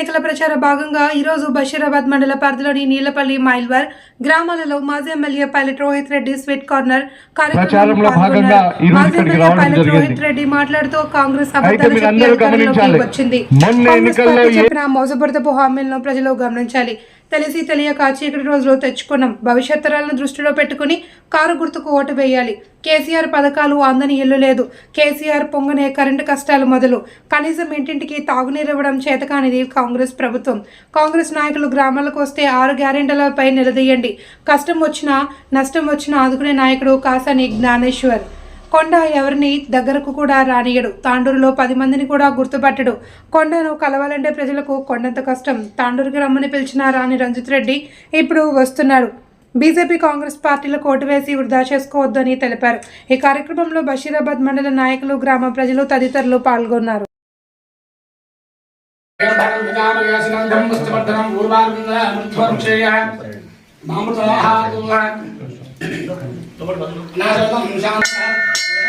ఎన్నికల ప్రచార భాగంగా ఈరోజు బషీరాబాద్ మండల పరిధిలోని నీలపల్లి మైల్వర్ గ్రామాలలో మాజీ MLA pilot Rohith Reddy sweet corner కార్యక్రమంలో పాల్గొన్నారు. మాజీ ఎమ్మెల్యే పైలట్. రోహిత్ రెడ్డి మాట్లాడుతూ కాంగ్రెస్ అబద్ధాలు చెప్పి. వచ్చింది చెప్పిన హామీలను ప్రజలు గమనించాలి తెలిసి తెలియక చీకటి రోజులు తెచ్చుకున్నాం. భవిష్యత్ తరాలను దృష్టిలో పెట్టుకుని కారు గుర్తుకు ఓటు వేయాలి. కేసీఆర్ పథకాలు అందని ఇల్లు లేదు. కేసీఆర్ పొంగనే కరెంటు కష్టాలు మొదలు. కనీసం ఇంటింటికి తాగునీరు ఇవ్వడం చేతకానిది కాంగ్రెస్ ప్రభుత్వం. కాంగ్రెస్ నాయకులు గ్రామాలకు వస్తే ఆరు గ్యారెంటీలపై నిలదీయండి. కష్టం వచ్చినా నష్టం వచ్చినా ఆదుకునే నాయకుడు కాసాని జ్ఞానేశ్వర్. కొండ ఎవరిని దగ్గరకు కూడా రానియడు. తాండూరులో పది మందిని కూడా గుర్తుపట్టడు. కొండను కలవాలంటే ప్రజలకు కొండంత కష్టం. తాండూరుకి రమ్మని పిలిచిన రాణి రంజిత్ రెడ్డి ఇప్పుడు వస్తున్నాడు. బీజేపీ కాంగ్రెస్ పార్టీలకు ఓటు వేసి వృధా చేసుకోవద్దని తెలిపారు. ఈ కార్యక్రమంలో బషీరాబాద్ మండల నాయకులు గ్రామ ప్రజలు తదితరులు పాల్గొన్నారు.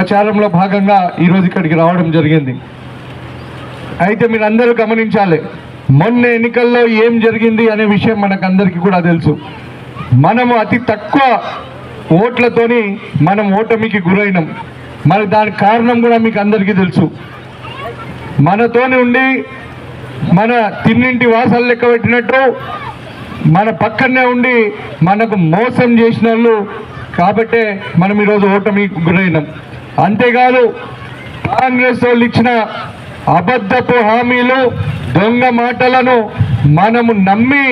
ప్రచారంలో భాగంగా ఈరోజు ఇక్కడికి రావడం జరిగింది. అయితే మీరు అందరూ గమనించాలి మొన్న ఎన్నికల్లో ఏం జరిగింది అనే విషయం మనకందరికీ కూడా తెలుసు. మనము అతి తక్కువ ఓట్లతోని మనం ఓటమికి గురైనాం. మరి దానికి కారణం కూడా మీకు అందరికీ తెలుసు. మనతోని ఉండి మన తిన్నింటి వాసాలు లెక్క పెట్టినట్టు మన పక్కనే ఉండి మనకు మోసం చేసిన కాబట్టే మనం ఈరోజు ఓటమి గురైనాం. అంతేకాదు కాంగ్రెస్ వాళ్ళు ఇచ్చిన అబద్ధపు హామీలు దొంగ మాటలను మనము నమ్మి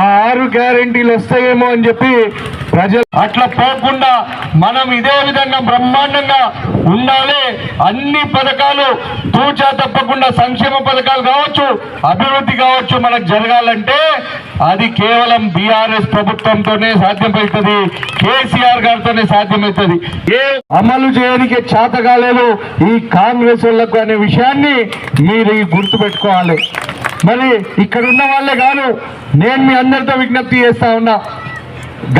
ఆ ఆరు గ్యారెంటీలు వస్తాయేమో అని చెప్పి ప్రజలు అట్లా పోకుండా మనం ఇదే విధంగా బ్రహ్మాండంగా ఉండాలి. అన్ని పథకాలు తూచా తప్పకుండా సంక్షేమ పథకాలు కావచ్చు అభివృద్ధి కావచ్చు మనకు జరగాలంటే అది కేవలం బీఆర్ఎస్ ప్రభుత్వంతోనే సాధ్యమవుతుంది. కేసీఆర్ గారితోనే సాధ్యమవుతుంది. ఏ అమలు చేయడానికి చేత కాలేదు ఈ కాంగ్రెస్ వాళ్ళకు అనే విషయాన్ని మీరు గుర్తుపెట్టుకోవాలి. మరి ఇక్కడ ఉన్న వాళ్ళే కాదు నేను మీ అందరితో విజ్ఞప్తి చేస్తా ఉన్నా.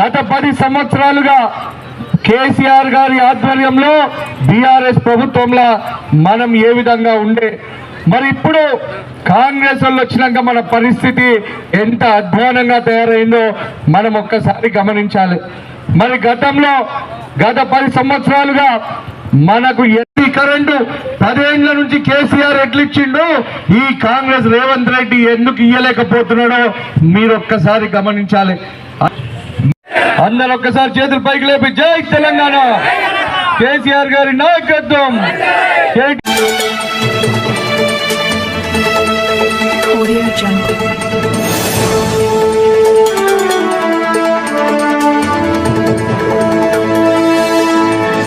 గత పది సంవత్సరాలుగా కేసీఆర్ గారి ఆధ్వర్యంలో బీఆర్ఎస్ ప్రభుత్వంలో మనం ఏ విధంగా ఉండే మరి ఇప్పుడు కాంగ్రెస్ వాళ్ళు వచ్చినాక మన పరిస్థితి ఎంత అధ్వానంగా తయారైందో మనం ఒక్కసారి గమనించాలి. మరి గతంలో గత పది సంవత్సరాలుగా మనకు ఎన్ని కరెంటు పదేళ్ళ నుంచి కేసీఆర్ ఎట్లిచ్చిండో ఈ కాంగ్రెస్ రేవంత్ రెడ్డి ఎందుకు ఇయ్యలేకపోతున్నాడో మీరు ఒక్కసారి గమనించాలి. అందరు ఒక్కసారి చేతులు పైకి లేపి జై తెలంగాణ. కేసీఆర్ గారి నాయకత్వం.